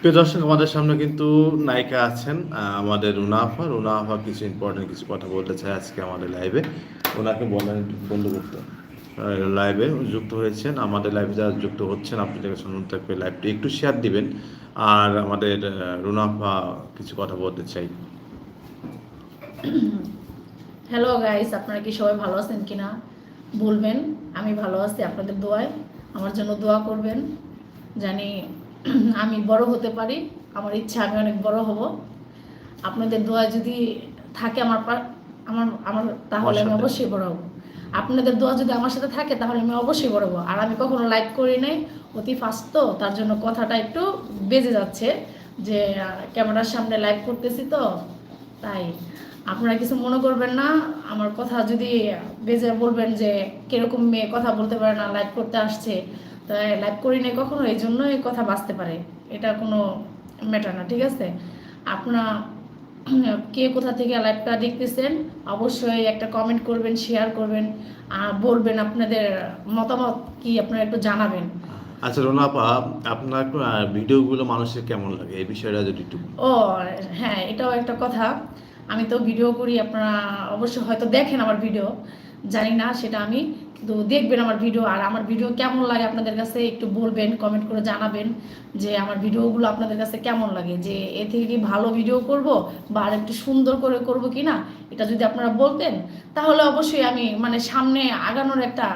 প্রিয় দর্শক আমাদের সামনে কিন্তু নায়িকা আছেন আমাদের রুনা আফা। রুনা আফা কিছু ইম্পর্টেন্ট কিছু কথা বলতে চাই আজকে আমাদের লাইভে ওনাকে বলেন বন্ধু করতে লাইভে যুক্ত হয়েছেন। আমাদের লাইভে যারা যুক্ত হচ্ছেন আপনি থেকে শুনুন থাকবে লাইভটি একটু শেয়ার দিবেন। আর আমাদের আহ, রুনা আফা কিছু কথা বলতে চাই। হ্যালো গাইস আপনারা কি সবাই ভালো আছেন কিনা? বলবেন আমি ভালো আছি আপনাদের দোয়ায়। আমার জন্য দোয়া করবেন। জানি আমি বড় হতে পারি আমার ইচ্ছা আমি অনেক বড় হব। আপনাদের দোয়া যদি থাকে আমার আমার আমার তাহলে আমি অবশ্যই বড় হব। আপনাদের দোয়া যদি আমার সাথে থাকে তাহলে আমি অবশ্যই বড় হব। আর আমি কখনো লাইভ করি নাই অতি ফাস্ট তো তার জন্য কথাটা একটু বেজে যাচ্ছে যে ক্যামেরার সামনে লাইভ করতেছি তো তাই। আপনারা কিছু মনে করবেন না আমার কথা যদি বেজে বলবেন যে কীরকম মেয়ে কথা বলতে পারে না লাইভ করতে আসছে তাই লাইভ করি নাই কখনো এই জন্যই কথা বাঁচতে পারে। এটা কোনো ম্যাটার না ঠিক আছে? আপনারা কে কোথা থেকে লাইভটা দেখতেছেন অবশ্যই একটা কমেন্ট করবেন শেয়ার করবেন আর বলবেন আপনাদের মতামত কি আপনারা একটু জানাবেন। আচ্ছা রুনা আপা আপনার ভিডিওগুলো মানুষের কেমন লাগে? এই বিষয়টা যদি একটু ও হ্যাঁ এটাও একটা কথা। আমি তো ভিডিও করি আপনারা অবশ্যই হয়তো দেখেন আমার ভিডিও। জানি না, সেটা আমি কিন্তু দেখবেন আমার ভিডিও আর আমার ভিডিও কেমন লাগে আপনাদের কাছে একটু বলবেন কমেন্ট করে জানাবেন যে আমার ভিডিওগুলো আপনাদের কাছে কেমন লাগে, যে এ থেকে কি ভালো ভিডিও করব বা আর একটু সুন্দর করে করব কি না এটা যদি আপনারা বলতেন, তাহলে অবশ্যই আমি মানে সামনে আগানোর একটা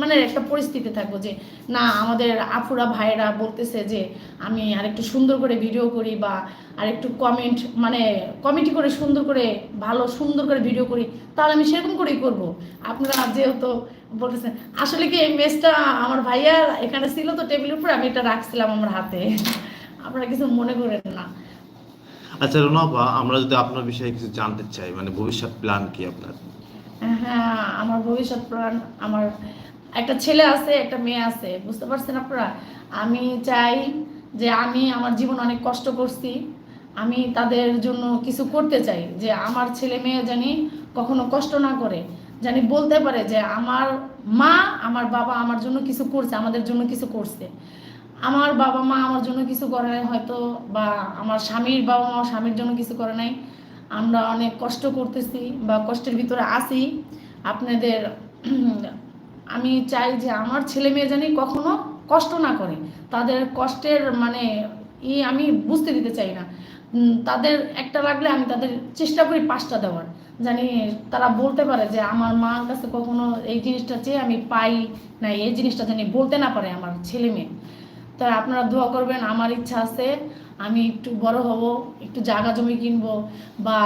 মানে একটা পরিস্থিতি থাকব যে না আমাদের আফুরা ভাইরা বলতেছে যে আমি আরেকটু সুন্দর করে ভিডিও করি বা আরেকটু কমেন্ট মানে কমেন্টি করে সুন্দর করে ভালো সুন্দর করে ভিডিও করি তাহলে আমি সেরকম করেই করব। আপনারা যেহেতু বলতেছেন আসলে কি এই মেসটা আমার ভাইয়া এখানে ছিল তো টেবিলের উপরে আমি এটা রাখছিলাম আমার হাতে। আপনারা কিছু মনে করেন না। আচ্ছা রুনা আমরা যদি আপনার বিষয়ে কিছু জানতে চাই মানে ভবিষ্যৎ প্ল্যান কি আপনার? হ্যাঁ আমার ভবিষ্যৎ প্ল্যান আমার একটা ছেলে আছে, একটা মেয়ে আছে, বুঝতে পারছেন আপনারা? আমি চাই যে আমি আমার জীবন অনেক কষ্ট করছি, আমি তাদের জন্য কিছু করতে চাই, যে আমার ছেলে মেয়ে জানি কখনো কষ্ট না করে, জানি বলতে পারে যে আমার মা আমার বাবা আমার জন্য কিছু করছে, আমাদের জন্য কিছু করছে। আমার বাবা মা আমার জন্য কিছু করে নাই হয়তো, বা আমার স্বামীর বাবা মা স্বামীর জন্য কিছু করে নাই। আমরা অনেক কষ্ট করতেছি বা কষ্টের ভিতরে আছি। আপনাদের আমি চাই যে আমার ছেলে মেয়ে জানি কখনো কষ্ট না করে। তাদের কষ্টের মানে ই আমি বুঝতে দিতে চাই না। তাদের একটা লাগলে আমি তাদের চেষ্টা করি পাঁচটা দেওয়ার। জানি তারা বলতে পারে যে আমার মার কাছে কখনো এই জিনিসটা চেয়ে আমি পাই না এই জিনিসটা জানি বলতে না পারে আমার ছেলে মেয়ে। তাই আপনারা দোয়া করবেন, আমার ইচ্ছা আছে আমি একটু বড় হব, একটু জায়গা জমি কিনবো বা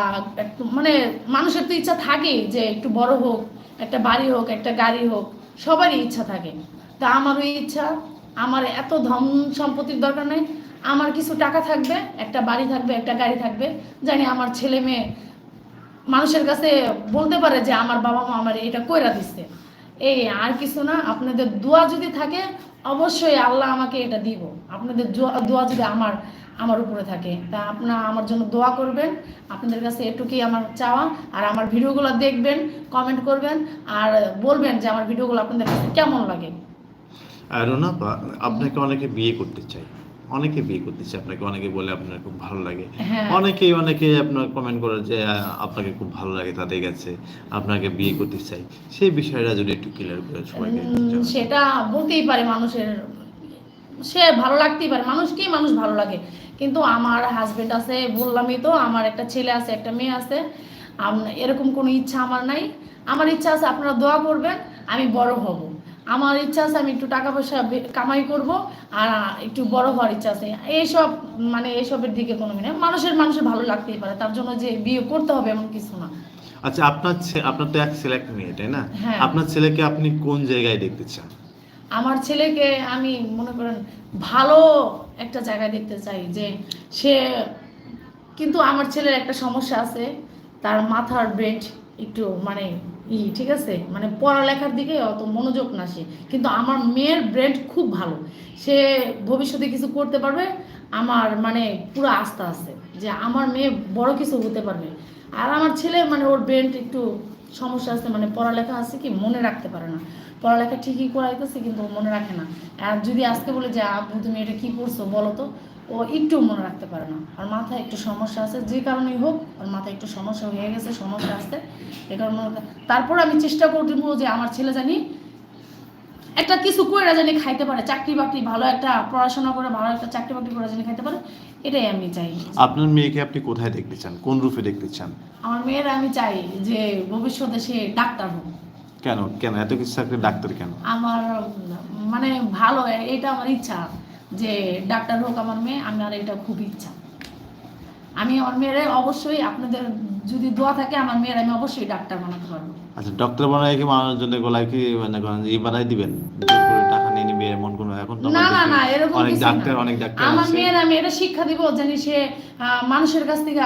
একটু মানে মানুষের তো ইচ্ছা থাকেই যে একটু বড় হোক। একটা বাড়ি হোক, একটা গাড়ি হোক, সবারই ইচ্ছা থাকে। তা আমারও ইচ্ছা, আমার এত ধন সম্পত্তির দরকার নেই, আমার কিছু টাকা থাকবে, একটা বাড়ি থাকবে, একটা গাড়ি থাকবে, জানি আমার ছেলে মেয়ে মানুষের কাছে বলতে পারে যে আমার বাবা মা আমার এটা কইরা দিচ্ছে এই আর কিছু না, আপনাদের দোয়া যদি থাকে, অবশ্যই আল্লাহ আমাকে এটা দিব। আপনাদের দোয়া যদি আমার আমার উপরে থাকে। তা আপনারা আমার জন্য দোয়া করবেন। আপনাদের কাছে এটুকুই আমার চাওয়া। আর আমার ভিডিওগুলো দেখবেন কমেন্ট করবেন আর বলবেন যে আমার ভিডিওগুলো আপনাদের কাছে কেমন লাগে। আর রুনা আপনাকে অনেকে বিয়ে করতে চাই অনেকে বিয়ে করতে চায়। আপনাকে অনেকে বলে আপনার খুব ভালো লাগে। হ্যাঁ। অনেকেই অনেকে আপনার কমেন্ট করে যে আপনাকে খুব ভালো লাগে তাদের কাছে আপনাকে বিয়ে করতে চাই সেই বিষয়টা যদি একটু ক্লিয়ার করে সবাইকে। সেটা বলতেই পারে মানুষের। সে ভালো লাগতেই পারে। মানুষকেই মানুষ ভালো লাগে। কিন্তু আমার হাজবেন্ড আছে বললামই তো আমার একটা ছেলে আছে একটা মেয়ে আছে। এরকম কোনো ইচ্ছা আমার নাই। আমার ইচ্ছা আছে আপনারা দোয়া করবেন আমি বড় হব। আমার ইচ্ছা আছে আমি একটু টাকা পয়সা কামাই করব আর একটু বড় হওয়ার ইচ্ছা আছে। এইসব মানে এইসবের দিকে কোনো মানে মানুষের মানুষের ভালো লাগতেই পারে তার জন্য যে বিয়ে করতে হবে এমন কিছু না। আচ্ছা আপনার আপনার তো এক ছেলে এক মেয়ে তাই না? হ্যাঁ। আপনার ছেলেকে আপনি কোন জায়গায় দেখতে চান? আমার ছেলেকে আমি মনে করেন ভালো একটা জায়গায় দেখতে চাই যে সে, কিন্তু আমার ছেলের একটা সমস্যা আছে, তার মাথার ব্রেন একটু মানে ই, ঠিক আছে? মানে পড়ালেখার দিকে অত মনোযোগ না সে। কিন্তু আমার মেয়ের ব্রেন খুব ভালো। সে ভবিষ্যতে কিছু করতে পারবে, আমার মানে পুরো আস্থা আছে যে আমার মেয়ে বড় কিছু হতে পারবে। আর আমার ছেলে মানে ওর ব্রেন একটু সমস্যা আছে মানে পড়ালেখা আছে কি, মনে রাখতে পারে না। পড়ালেখা ঠিকই করাইতেছে, কিন্তু মনে রাখে না। আর যদি আজকে বলে যে, আব্বু, তুমি এটা কি করছ বলো তো, ও একটু মনে রাখতে পারে না। আর মাথায় একটু সমস্যা আছে, যে কারণেই হোক আর মাথায় একটু সমস্যা হয়ে গেছে, সমস্যা আসছে এ কারণে তারপর আমি চেষ্টা করব যে, আমার ছেলে জানি একটা কিছু করে জানি খাইতে পারে চাকরি বাকরি ভালো একটা পড়াশোনা করে, ভালো একটা চাকরি বাকরি করে জানি খাইতে পারে। এটাই আমি চাই। আপনার মেয়েকে আপনি কোথায় দেখতে চান? কোন রূপে দেখতে চান? আমার মেয়ের আমি চাই যে ভবিষ্যতে সে ডাক্তার হোক। কেন? কেন? এত কিছু থাকলে ডাক্তার কেন? আমার মানে ভালো এটা আমার ইচ্ছা যে ডাক্তার হোক আমার মেয়ে আমার এটা খুব ইচ্ছা। আমি আমার মেয়ের অবশ্যই আপনাদের যদি দোয়া থাকে আমার মেয়ের আমি অবশ্যই ডাক্তার বানাতে পারব। আচ্ছা ডক্টর বানায় কি মানুষের জন্য গলায় কি মানে করেন ই বানাই দিবেন? নিবে এমন কোনো এখন তো না না না এরকম অনেক ডাক্তার অনেক ডাক্তার আমার মেয়ের আমি এটা শিক্ষা দিব জানি সে মানুষের কাছ থেকে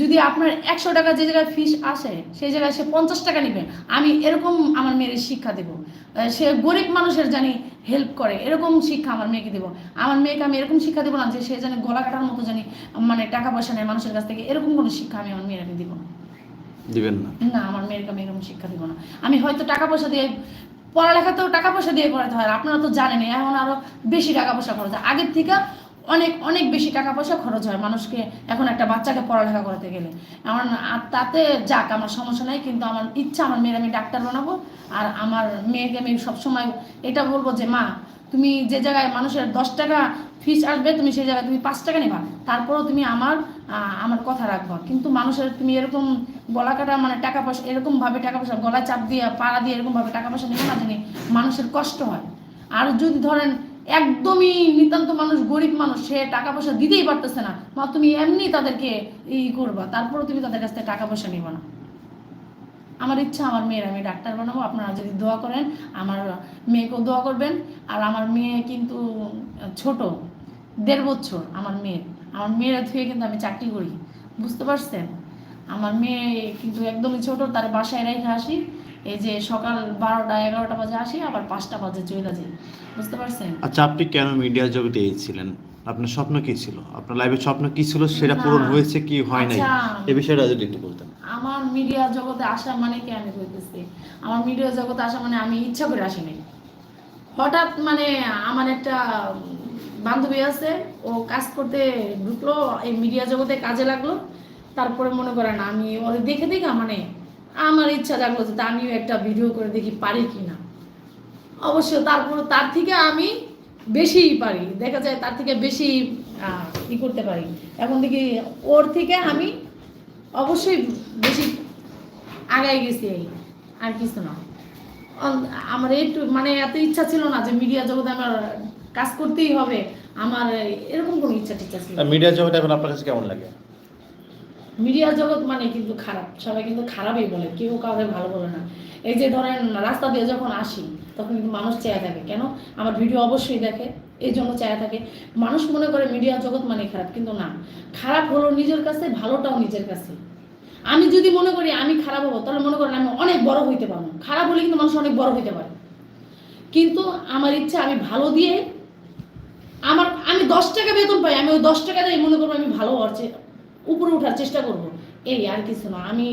যদি আপনার একশো টাকা যে জায়গায় ফিস আসে সেই জায়গায় সে পঞ্চাশ টাকা নিবে। আমি এরকম আমার মেয়ের শিক্ষা দেব। সে গরিব মানুষের জানি হেল্প করে। এরকম শিক্ষা আমার মেয়েকে দেবো। আমার মেয়েকে আমি এরকম শিক্ষা দেবো না যে সে জানি গলা কাটার মতো জানি মানে টাকা পয়সা নেয় মানুষের কাছ থেকে। এরকম কোনো শিক্ষা আমি আমার মেয়ের আমি দিব না। দিবেন না? না আমার মেয়েকে আমি এরকম শিক্ষা দিব না। আমি হয়তো টাকা পয়সা দিয়ে পড়ালেখাতেও টাকা পয়সা দিয়ে করাতে হয় আপনারা তো জানেন এখন আরও বেশি টাকা পয়সা খরচ হয়। আগের থেকে অনেক অনেক বেশি টাকা পয়সা খরচ হয় মানুষকে এখন একটা বাচ্চাকে পড়ালেখা করাতে গেলে। আমার তাতে যাক, আমার সমস্যা নাই, কিন্তু আমার ইচ্ছা, আমার মেয়ের আমি ডাক্তার বানাবো। আর আমার মেয়েকে আমি সবসময় এটা বলব যে, মা তুমি যে জায়গায় মানুষের দশ টাকা ফিস আসবে, তুমি সেই জায়গায় তুমি পাঁচ টাকা নেবা। তারপরেও তুমি আমার আমার কথা রাখবা। কিন্তু মানুষের তুমি এরকম গলা কাটা মানে টাকা পয়সা এরকমভাবে টাকা পয়সা গলা চাপ দিয়ে, পাড়া দিয়ে এরকমভাবে টাকা পয়সা নেবে না জানি মানুষের কষ্ট হয়। আর যদি ধরেন একদমই নিতান্ত মানুষ, গরিব মানুষ, সে টাকা পয়সা দিতেই পারতেছে না বা তুমি এমনি তাদেরকে ই করবা, তারপরেও তুমি তাদের কাছ থেকে টাকা পয়সা নিবা না। আমার ইচ্ছা, আমার মেয়ের, আমি ডাক্তার বানাবো, আপনারা যদি দোয়া করেন, আমার মেয়েকেও দোয়া করবেন, আর আমার মেয়ে কিন্তু ছোট, দেড় বছর, আমার মেয়ের। আমার মেয়েরা ধুয়ে কিন্তু আমি চাকরি করি, বুঝতে পারছেন? আমার মেয়ে কিন্তু একদমই ছোট, তার বাসায় রেখে আসি, এই যে সকাল বারোটা, এগারোটা বাজে আসি, আবার পাঁচটা বাজে চলে যাই, বুঝতে পারছেন? আচ্ছা আপনি কেন মিডিয়া জগতে এসেছিলেন? আপনার স্বপ্ন কি ছিল? আপনার লাইফের স্বপ্ন কি ছিল? সেটা। পূরণ হয়েছে কি হয় নাই? আচ্ছা। এই বিষয়টা যদি একটু বলতেন। আমার মিডিয়া জগতে আসা মানে কি আমি বলতেছি আমার মিডিয়া জগতে আসা মানে আমি ইচ্ছা করে আসিনি হঠাৎ মানে আমার একটা বান্ধবী আছে ও কাজ করতে ঢুকলো এই মিডিয়া জগতে কাজে লাগল। তারপরে মনে করেন আমি ওদের দেখে দেখে মানে আমার ইচ্ছা জাগলো যে আমিও একটা ভিডিও করে দেখি পারি কি না অবশ্য তারপর তার থেকে আমি বেশিই পারি। দেখা যায় তার থেকে বেশি ই করতে পারি। এখন দেখি ওর থেকে আমি অবশ্যই বেশি আগায় গেছি আর কিছু না। আমার একটু মানে এত ইচ্ছা ছিল না যে মিডিয়া জগতে আমার কাজ করতেই হবে। আমার এরকম কোনো ইচ্ছা টিচ্ছা ছিল মিডিয়া জগতে এখন আপনার কাছে কেমন লাগে? মিডিয়া জগৎ মানে কিন্তু খারাপ, সবাই কিন্তু খারাপই বলে, কেউ কাউকে ভালো বলে না। এই যে ধরেন, রাস্তা দিয়ে যখন আসি, তখন কিন্তু মানুষ চেয়ে থাকে, কেন? আমার ভিডিও অবশ্যই দেখে, এই জন্য চেয়ে থাকে। মানুষ মনে করে মিডিয়া জগৎ মানে খারাপ, কিন্তু না। খারাপ হলো নিজের কাছে, ভালোটাও নিজের কাছে। আমি যদি মনে করি আমি খারাপ হব, তাহলে মনে করেন আমি অনেক বড় হইতে পারব। খারাপ হলে কিন্তু মানুষ অনেক বড় হইতে পারে। কিন্তু আমার ইচ্ছা, আমি ভালো দিয়ে, আমার, আমি দশ টাকা বেতন পাই, আমি ওই দশ টাকা দিয়ে মনে করব আমি ভালো হওয়ার উপরে ওঠার চেষ্টা করব। এই আর কিছু না। আমি,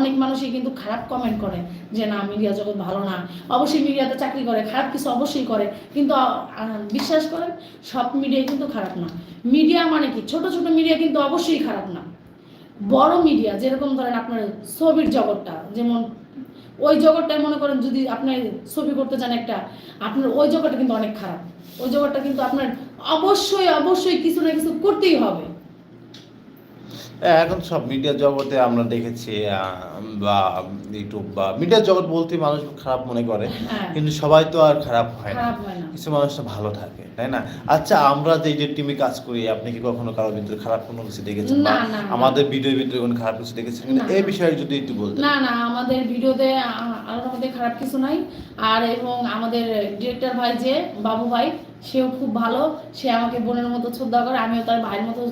অনেক মানুষই কিন্তু খারাপ কমেন্ট করে যে, না মিডিয়া জগৎ ভালো না। অবশ্যই মিডিয়াতে চাকরি করে, খারাপ কিছু অবশ্যই করে। কিন্তু বিশ্বাস করেন, সব মিডিয়া কিন্তু খারাপ না। মিডিয়া মানে কি? ছোট ছোট মিডিয়া কিন্তু অবশ্যই খারাপ না। বড় মিডিয়া যেরকম ধরেন আপনার ছবির জগৎটা, যেমন ওই জগৎটায় মনে করেন যদি আপনি ছবি করতে চান একটা, আপনার ওই জগৎটা কিন্তু অনেক খারাপ। ওই জগৎটা কিন্তু আপনার অবশ্যই অবশ্যই কিছু না কিছু করতেই হবে। এখন সব মিডিয়া জগতে আমরা দেখেছি বা ইউটিউব বা মিডিয়া জগৎ বলতে মানুষ খারাপ মনে করে হ্যাঁ। কিন্তু সবাই তো আর খারাপ হয় না। খারাপ হয় না। কিছু মানুষ ভালো থাকে। তাই না? আচ্ছা আমরা যে যে টিমে কাজ করি আপনি কি কখনো কারোর ভিতরে খারাপ কোনো কিছু দেখেছেন? বা না। আমাদের ভিডিওর ভিতরে কোনো খারাপ কিছু দেখেছেন না, এই। বিষয়ে যদি একটু বলতেন। না না আমাদের ভিডিওতে আলাদা মধ্যে খারাপ কিছু নাই। আর এবং আমাদের ডিরেক্টর ভাই যে বাবু ভাই সেও খুব ভালো। সে আমাকে বোনের মতো শ্রদ্ধা করে আমিও তার ভাইয়ের মতো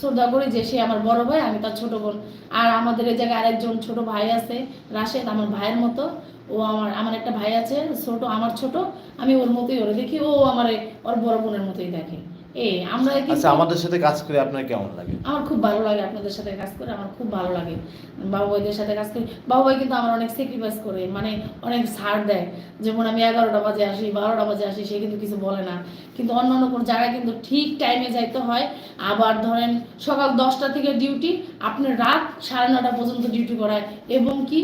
শ্রদ্ধা করি যে সে আমার বড় ভাই আমি তার ছোট বোন। আর আমাদের এই জায়গায় আরেকজন ছোট ভাই আছে রাশেদ আমার ভাইয়ের মতো। ও আমার আমার একটা ভাই আছে ছোট আমার ছোট আমি ওর মতোই ওরে দেখি ও আমার ওর বড় বোনের মতোই দেখে। এই আমরা আচ্ছা আমাদের সাথে কাজ করে আপনার কেমন লাগে? আমার খুব ভালো লাগে আপনাদের সাথে কাজ করে আমার খুব ভালো লাগে। বাবু ভাইদের সাথে কাজ করি। বাবু ভাই কিন্তু আমার অনেক স্যাক্রিফাইস করে মানে অনেক ছাড় দেয়। যেমন আমি এগারোটা বাজে আসি বারোটা বাজে আসি সে কিন্তু কিছু বলে না। কিন্তু অন্য অন্য কোনো জায়গায় কিন্তু ঠিক টাইমে যাইতে হয়। আবার ধরেন সকাল দশটা থেকে ডিউটি আপনার রাত সাড়ে নটা পর্যন্ত ডিউটি করায়। এবং কি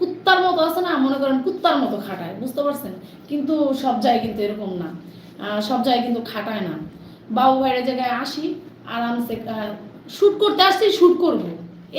কুত্তার মতো আছে না, মনে করেন কুত্তার মতো খাটায়, বুঝতে পারছেন? কিন্তু সব জায়গায় কিন্তু এরকম না। সব জায়গায় কিন্তু খাটায় না। বাবু ভাইয়ের জায়গায় আসি, আরামসে শ্যুট করতে আসছি শ্যুট করব।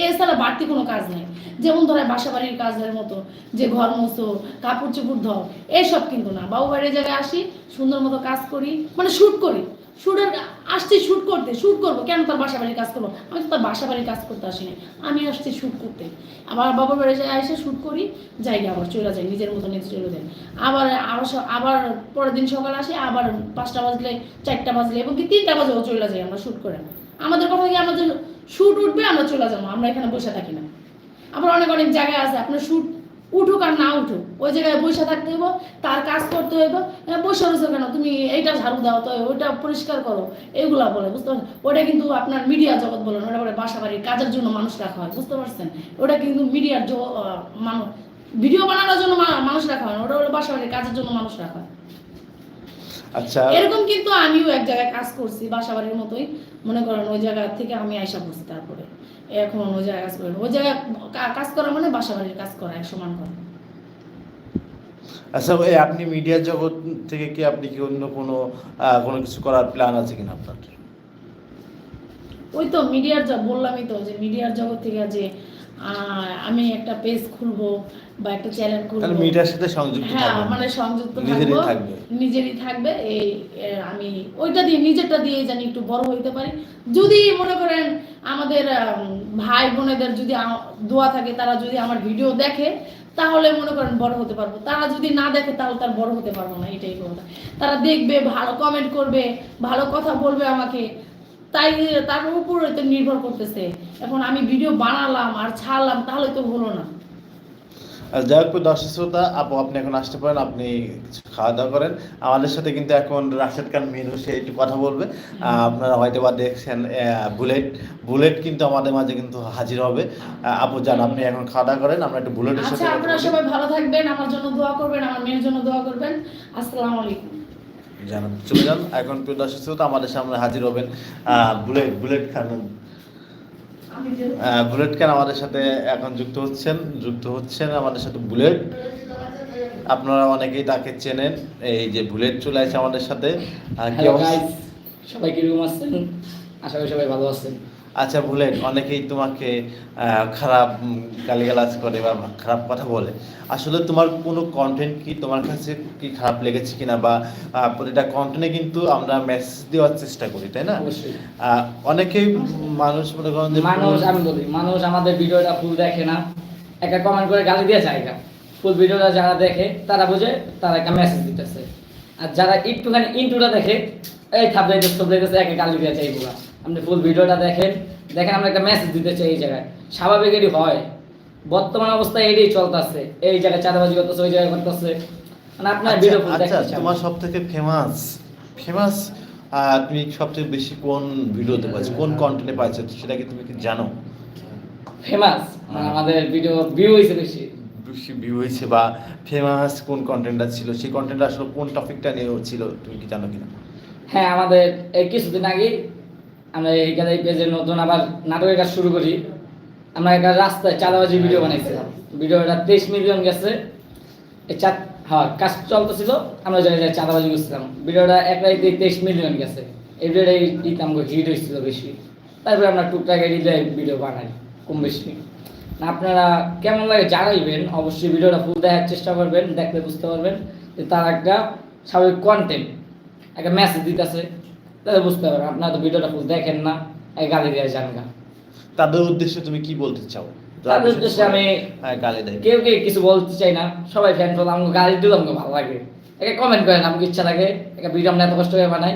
এছাড়া বাড়তি কোনো কাজ নেই। যেমন ধরে বাসা বাড়ির কাজের মতো, যে ঘর মোছো, কাপড় চোপড় ধর এসব কিন্তু না। বাবু বাড়ির জায়গায় আসি, সুন্দর মতো কাজ করি মানে শ্যুট করি। শ্যুটের আসছি শ্যুট করতে শ্যুট করব। কেন তার বাসা বাড়ির কাজ করব? আমি তো তার বাসা বাড়ির কাজ করতে আসিনি। আমি আসছি শ্যুট করতে। আবার বাবার বাড়ি যায়, এসে শ্যুট করি, যাই আবার চলে যাই, নিজের মতো নিজে চলে যাই। আবার আবার আবার পরের দিন সকাল আসে, আবার পাঁচটা বাজলে, চারটা বাজলে, এবং কি তিনটা বাজেও চলে যাই আমরা শ্যুট করে। আমাদের কথা কি আমাদের শ্যুট উঠবে, আমরা চলে যাব, আমরা এখানে বসে থাকি না। আবার অনেক অনেক জায়গায় আছে, আপনার শ্যুট উঠুক আর না উঠুক, ওই জায়গায় বসে থাকতে হইব, তার কাজ করতে হইব। হ্যাঁ বসে রয়েছে কেন? তুমি এইটা ঝাড়ু দাও, তো ওইটা পরিষ্কার করো, এগুলা বলে, বুঝতে পারছেন? ওটা কিন্তু আপনার মিডিয়া জগৎ বলেন ওটা বলে বাসা বাড়ির কাজের জন্য মানুষ রাখা হয়, বুঝতে পারছেন? ওটা কিন্তু মিডিয়ার মানুষ, ভিডিও বানানোর জন্য মানুষ রাখা হয় না ওটা বলে বাসা বাড়ির কাজের জন্য মানুষ রাখা হয়। আচ্ছা। এরকম কিন্তু আমিও এক জায়গায় কাজ করছি বাসা বাড়ির মতোই। মনে করেন ওই জায়গা থেকে আমি আইসা করছি তারপরে। এখন ওই জায়গায় কাজ করেন ওই জায়গায় কাজ করা মানে বাসা বাড়ির কাজ করা এক সমান করা আচ্ছা এই আপনি মিডিয়া জগৎ থেকে কি আপনি কি অন্য কোনো কোনো কিছু করার প্ল্যান আছে কিনা আপনার? ওই তো মিডিয়ার যা বললামই তো যে মিডিয়ার জগৎ থেকে যে আমি একটা পেজ খুলবো বা একটা চ্যানেল তাহলে মিডিয়ার সাথে সংযুক্ত হ্যাঁ মানে সংযুক্ত নিজেরই থাকব। থাকবে। নিজেরই থাকবে। এই আমি ওইটা দিয়ে নিজেরটা দিয়ে জানি একটু বড় হইতে পারি। যদি মনে করেন আমাদের ভাই বোনেদের যদি দোয়া থাকে তারা যদি আমার ভিডিও দেখে তাহলে মনে করেন বড় হতে পারব। তারা যদি না দেখে তাহলে তার বড় হতে পারব না এটাই কথা। তারা দেখবে ভালো কমেন্ট করবে ভালো কথা বলবে আমাকে। তাই তার উপর তো নির্ভর করতেছে। এখন আমি ভিডিও বানালাম আর ছাড়লাম তাহলে তো হলো না। যাই হোক দর্শক শ্রোতা আপু আপনি এখন আসতে পারেন আপনি কিছু খাওয়া দাওয়া করেন। আমাদের সাথে কিন্তু এখন রাশেদ খান মিনু সে একটু কথা বলবে। আপনারা হয়তো বা দেখছেন বুলেট বুলেট কিন্তু আমাদের মাঝে কিন্তু হাজির হবে। আপু যান আপনি এখন খাওয়া দাওয়া করেন আমরা একটু বুলেটের সাথে আচ্ছা আপনারা সবাই ভালো থাকবেন আমার জন্য দোয়া করবেন আমার মেয়ের জন্য দোয়া করবেন। আসসালামু আলাইকুম। জানান চলে যান। এখন প্রিয় দর্শক শ্রোতা আমাদের সামনে হাজির হবেন Bullet Bullet Khan Bullet Khan আমাদের সাথে এখন যুক্ত হচ্ছেন? যুক্ত হচ্ছেন আমাদের সাথে বুলেট। আপনারা অনেকেই তাকে চেনেন এই যে বুলেট চলে আছে আমাদের সাথে। সবাই কীরকম আছেন? আশা করি সবাই ভালো আছেন। আচ্ছা বুলেট অনেকেই তোমাকে খারাপ গালিগালাজ করে বা খারাপ কথা বলে। আসলে তোমার কোনো কন্টেন্ট কি তোমার কাছে কি খারাপ লেগেছে কিনা বা প্রতিটা কন্টেন্টে কিন্তু আমরা মেসেজ দেওয়ার চেষ্টা করি তাই না? অনেকেই মানুষ মনে করেন মানুষ আমি বলি মানুষ আমাদের ভিডিওটা ফুল দেখে না। একটা কমেন্ট করে গালি দিয়ে জায়গা ফুল ভিডিওটা যারা দেখে তারা বুঝে তারা একটা মেসেজ দিতেছে। আর যারা একটুখানি ইন্টুটা দেখে এই থাপড়াইতে থাপড়াইতেছে একে গালি দিয়ে চাই বলা আপনি ফুল ভিডিওটা দেখেন। দেখেন আমরা একটা মেসেজ দিতে চাই এই জায়গায়। স্বাভাবিক এটি হয়। বর্তমান অবস্থায় এটাই চলতেছে। এই জায়গায় চাঁদাবাজি করতেছে ওই জায়গায় করতেছে। মানে আপনার আচ্ছা, ভিডিও আচ্ছা দেখতে তোমার সব থেকে ফেমাস ফেমাস তুমি সবথেকে বেশি কোন ভিডিওতে পাচ্ছ কোন কন্টেন্টে পাচ্ছ সেটা কি তুমি কি জানো? ফেমাস মানে আমাদের ভিডিও ভিউ হয়েছে বেশি। বেশি ভিউ হয়েছে বা ফেমাস কোন কন্টেন্টটা ছিল? সেই কন্টেন্টটা আসলে কোন টপিকটা নিয়ে ছিল? তুমি কি জানো কিনা? হ্যাঁ আমাদের এই কিছুদিন আগে আমরা এইখানে এই পেজে নতুন আবার নাটকের কাজ শুরু করি। আমরা একটা রাস্তায় চাঁদাবাজি ভিডিও বানাইছিলাম। ভিডিওটা তেইশ মিলিয়ন গেছে। এই চার হ্যাঁ কাজ চলতেছিল, আমরা জানি যে চাঁদাবাজি করছিলাম। ভিডিওটা এক রাইতে তেইশ মিলিয়ন গেছে। এই ভিডিওটা দিতাম হিট হয়েছিল বেশি। তারপরে আমরা টুকটাক এডিটে ভিডিও বানাই, কম বেশি। আপনারা কেমন লাগে জানাইবেন, অবশ্যই ভিডিওটা ফুল দেখার চেষ্টা করবেন, দেখলে বুঝতে পারবেন যে তার একটা স্বাভাবিক কন্টেন্ট একটা মেসেজ দিতেছে। তাহলে বুঝতে পারবেন আপনারা তো ভিডিওটা দেখেন না এই গালি দেওয়া যান গা তাদের উদ্দেশ্যে তুমি কি বলতে চাও? তাদের উদ্দেশ্যে আমি- হ্যাঁ, গালি দেয়। কেউ কেউ কিছু বলতে চাই না সবাই ফ্যান ফল আমাকে গালি দিলাম আমাকে ভালো লাগে। একে কমেন্ট করেন আমাকে ইচ্ছা লাগে একটা ভিডিও আমরা এত কষ্ট করে বানাই।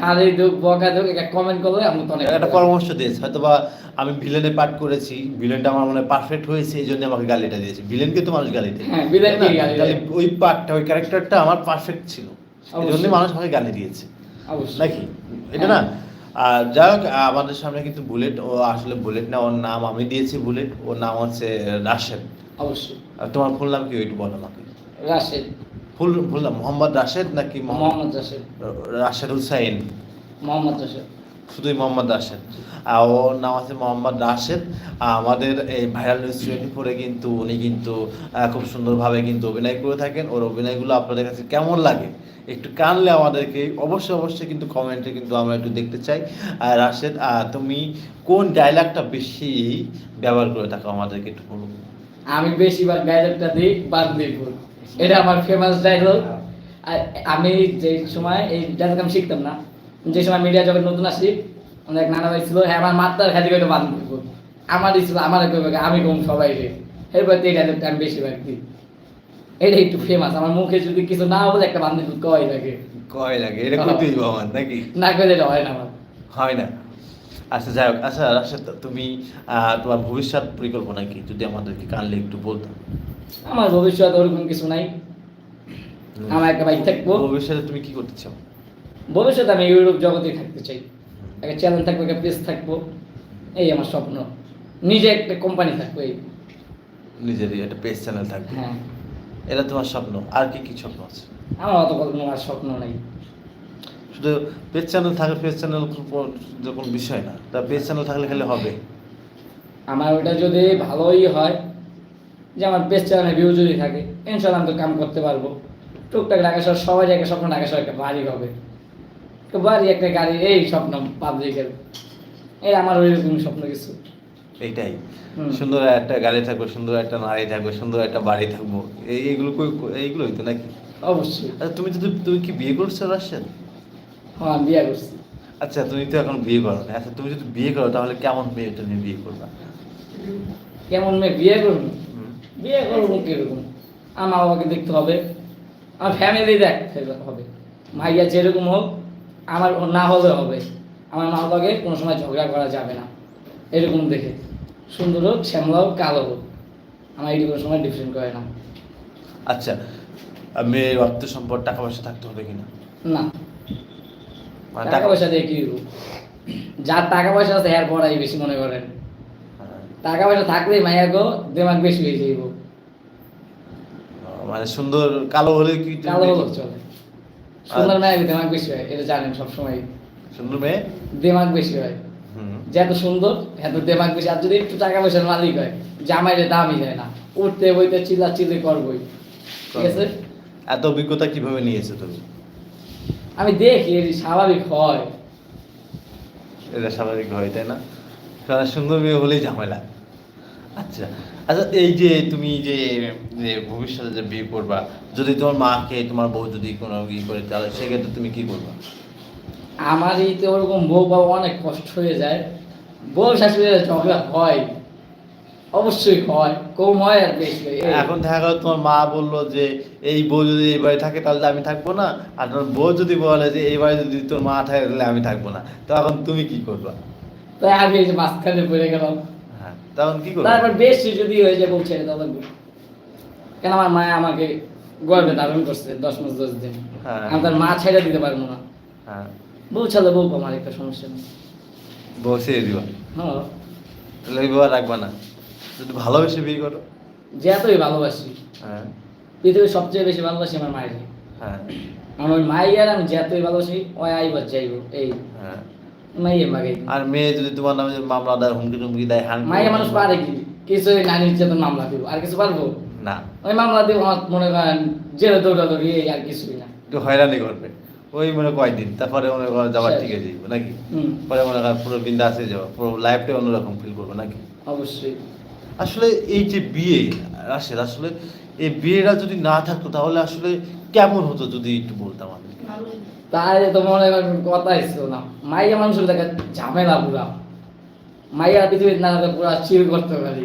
গালি দুক বকা দুক একটা কমেন্ট করলে আমি তো অনেক একটা পরামর্শ দিয়েছে হয়তো বা আমি ভিলেনে পাঠ করেছি ভিলেনটা আমার মনে পারফেক্ট হয়েছে এই জন্য আমাকে গালিটা দিয়েছে। ভিলেনকে তো মানুষ গালি দেয়। হ্যাঁ, তাই গালি দেয়। ওই পার্টটা ওই ক্যারেক্টারটা আমার পারফেক্ট ছিল। এই জন্য মানুষ আমাকে গালি দিয়েছে। অবশ্যই। নাকি? এটা না? আর যাই হোক আমাদের সামনে কিন্তু বুলেট ও আসলে বুলেট না ওর নাম আমি দিয়েছি বুলেট ওর নাম হচ্ছে রাশেদ। অবশ্যই। তোমার ফুল নাম কি? ওইটু বলো আমাকে। রাশেদ। ফুল ফুল নাম মোহাম্মদ রাশেদ নাকি মোহাম্মদ? রাশেদ। রাশেদ হুসাইন। মোহাম্মদ রাশেদ। শুধুই মোহাম্মদ রাশেদ। আর ওর নাম আছে মোহাম্মদ রাশেদ। আমাদের এই ভাইরাল নিউজ টোয়েন্টি ফোরে কিন্তু উনি কিন্তু খুব সুন্দরভাবে কিন্তু অভিনয় করে থাকেন। ওর অভিনয়গুলো আপনাদের কাছে কেমন লাগে? একটু কানলে আমাদেরকে, অবশ্যই অবশ্যই কিন্তু কমেন্টে কিন্তু আমরা একটু দেখতে চাই। আর রাশেদ তুমি কোন ডায়লগটা বেশি ব্যবহার করে থাকো আমাদেরকে একটু বলুন। আমি বেশিরভাগ ডায়লগটা দিই বান্দিপুর এটা আমার ফেমাস ডায়লগ আর আমি যে সময় এই ডায়লগ আমি শিখতাম না, যে সময় মিডিয়া যখন নতুন আসি অনেক নানা ভাই ছিল হ্যাঁ আমার মাত্রার খালি করে বান্দিপুর আমারই ছিল আমার আমি কম সবাই রে এরপর এই ডায়লগটা আমি বেশিরভাগ দিই। এটা একটু ফেমাস আমার মুখে যদি কিছু না বলে একটা বান্দিপুর কয় লাগে। কয় লাগে? এটা করতেই আমার নাকি? না এটা হয় না আমার। হয় না? আচ্ছা যাই হোক আচ্ছা রাশেদ তুমি তোমার ভবিষ্যৎ পরিকল্পনা কি? যদি আমাদেরকে কানলে একটু বলতাম আমার ভবিষ্যৎ ওরকম কিছু নাই। আমার একটা বাইক থাকব। ভবিষ্যতে তুমি কি করতে চাও? ভবিষ্যতে আমি ইউরোপ জগতে থাকতে চাই। একটা চ্যানেল থাকব একটা পেজ থাকব। এই আমার স্বপ্ন। নিজে একটা কোম্পানি থাকবে এই। নিজেরই একটা পেজ চ্যানেল থাকবে। হ্যাঁ। এটা তোমার স্বপ্ন আর কি কি স্বপ্ন আছে? আমার অত কোনো আর স্বপ্ন নাই। শুধু পেজ চ্যানেল থাকলে পেজ চ্যানেল যখন বিষয় না তা পেজ চ্যানেল থাকলে খালি হবে। আমার ওটা যদি ভালোই হয় যে আমার পেজ চ্যানেলে ভিউ যদি থাকে ইনশাল্লাহ আমি তো কাম করতে পারব। টুকটাক ঢাকা শহর সবাই একটা স্বপ্ন ঢাকা শহর একটা বাড়ি হবে। তো বাড়ি একটা গাড়ি এই স্বপ্ন পাবলিকের এই আমার ওইরকম স্বপ্ন কিছু। এইটাই। সুন্দর একটা গাড়ি থাকবে সুন্দর একটা নারী থাকবে সুন্দর একটা বাড়ি থাকব। এই এইগুলো কই- এইগুলোই তো নাকি? অবশ্যই। আচ্ছা তুমি যদি তুমি কি বিয়ে করছ রাশেদ হ্যাঁ বিয়ে করছি। আচ্ছা তুমি তো এখন বিয়ে করো না। আচ্ছা তুমি যদি বিয়ে করো তাহলে কেমন মেয়ে তুমি বিয়ে করবা? কেমন মেয়ে বিয়ে করব? বিয়ে করব কীরকম? আমার মা বাবাকে দেখতে হবে। আমার ফ্যামিলি দেখতে হবে। মাইয়া যেরকম হোক আমার না হলে হবে। আমার মা বাবাকে কোনো সময় ঝগড়া করা যাবে না। এরকম দেখে। সুন্দর হোক শ্যামলা হোক কালো হোক। আমার এটি কোনো সময় ডিফারেন্ট করে না। আচ্ছা মেয়ের অর্থ সম্পদ টাকা পয়সা থাকতে হবে কিনা? না। মানে টাকা পয়সা দিয়ে কি যার টাকা পয়সা আছে এর পড়াই বেশি মনে করেন। টাকা পয়সা থাকলেই মাইয়া গো দেমাগ বেশি হয়ে যাইব। মানে সুন্দর কালো হলে কি কালো হলো? চলে। সুন্দর মায়ের দেমাগ বেশি হয় এটা জানেন সবসময়। সুন্দর মেয়ে? দেমাগ বেশি হয়। যে এত সুন্দর এত দেমাগ বেশি। আর যদি একটু টাকা পয়সার মালিক হয় জামাইরে দামই দেয় না। উঠতে বইতে চিল্লা চিল্লি করবই। ঠিক আছে? এত অভিজ্ঞতা কীভাবে নিয়েছো তুমি? আমি দেখি স্বাভাবিক হয়। এটা স্বাভাবিক হয় তাই না? কারণ সুন্দর মেয়ে হলেই ঝামেলা। আচ্ছা। আচ্ছা এই যে তুমি যে যে ভবিষ্যতে যে বিয়ে করবা যদি তোমার মাকে তোমার বউ যদি কোনো ই করে তাহলে সেক্ষেত্রে তুমি কি করবা? আমার এই তো ওরকম বউ বাবা অনেক কষ্ট হয়ে যায়। বউ শাশুড়ির ঝগড়া হয় অবশ্যই হয় কম হয় আর বেশি এখন দেখা গেল তোমার মা বলল যে এই বউ যদি এই বাড়ি থাকে তাহলে আমি থাকব না। আর তোমার বউ যদি বলে যে এই বাড়ি যদি তোর মা থাকে তাহলে আমি থাকব না। তখন তুমি কি করবা? তাই আমি এই যে মাঝখানে পড়ে গেলাম। হ্যাঁ তখন কি করবা? তারপর বেশি যদি হয়ে যায় বউ ছেড়ে লাগবে। কেন আমার মায়া আমাকে গর্বে ধারণ করছে দশ মাস দশ দিন। হ্যাঁ। আমি তার মা ছেড়ে দিতে পারব না। হ্যাঁ। বউ ছাড়লে বউ আমার একটা সমস্যা নেই। বউ ছেড়ে দিবা? হ্যাঁ। তাহলে বিবাহ রাখবা না। যদি ভালোবেসে বিয়ে করো। যে এতই ভালোবাসি হ্যাঁ। পৃথিবীর সবচেয়ে বেশি ভালোবাসি আমার মায়ের। হ্যাঁ। আমার ওই মাইয়ার আমি যে এতই ভালোবাসি ওই আইবার যাইব এই। হ্যাঁ। মাইয়ে মাগাই আর মেয়ে যদি তোমার নামে মামলা দেয় হুমকি টুমকি দেয় হান মাইয়া মানুষ পারে কি? কিছু নারী নির্যাতন মামলা দিব আর কিছু পারব? না। ওই মামলা দিব আমার মনে করেন জেলে দৌড়াদৌড়ি এই আর কিছুই না। একটু হয়রানি করবে। ওই মনে কয়দিন তারপরে মনে করো যাবার ঠিক আছে নাকি? হুম। পরে মনে করো পুরো বিন্দাসে যাব পুরো লাইফটাই অন্যরকম ফিল করব নাকি? অবশ্যই। আসলে এই যে বিয়ে রাশেদ আসলে এই বিয়েটা যদি না থাকতো তাহলে আসলে কেমন হতো যদি একটু বলতাম আমি তাহলে তো মনে করেন কথাই ছিল না। মাইয়া মানুষের দেখা ঝামেলা পুরা। মাইয়া পৃথিবীতে না থাকলে পুরা চির করতে পারি।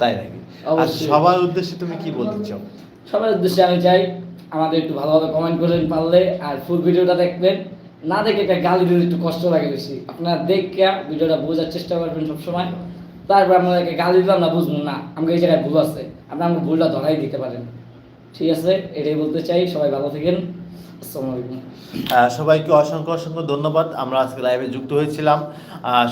তাই নাকি? আর। সবার উদ্দেশ্যে তুমি কি বলতে চাও? সবার উদ্দেশ্যে আমি চাই আমাদের একটু ভালোভাবে কমেন্ট করেন পারলে আর ফুল ভিডিওটা দেখবেন। না দেখে একটা গালি দিলে একটু কষ্ট লাগে বেশি। আপনারা দেখে ভিডিওটা বোঝার চেষ্টা করবেন সবসময়। তারপর আপনাদেরকে গালি দিলাম না, বুঝব না। আমাকে এই জায়গায় ভুল আছে। আপনার আমাকে ভুলটা ধরাই দিতে পারেন। ঠিক আছে, এটাই বলতে চাই। সবাই ভালো থাকেন। সবাইকে অসংখ্য অসংখ্য ধন্যবাদ। আমরা আজকে লাইভে যুক্ত হয়েছিলাম।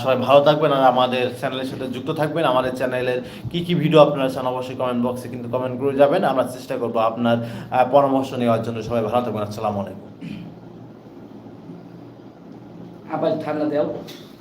সবাই ভালো থাকবেন আর আমাদের চ্যানেলের সাথে যুক্ত থাকবেন। আমাদের চ্যানেলের কি কি ভিডিও আপনারা চান অবশ্যই কমেন্ট বক্সে কিন্তু কমেন্ট করে যাবেন। আমরা চেষ্টা করব আপনার পরামর্শ নেওয়ার জন্য সবাই ভালো থাকবেন। আসসালামু আলাইকুম। আবার ঠান্ডা দেও।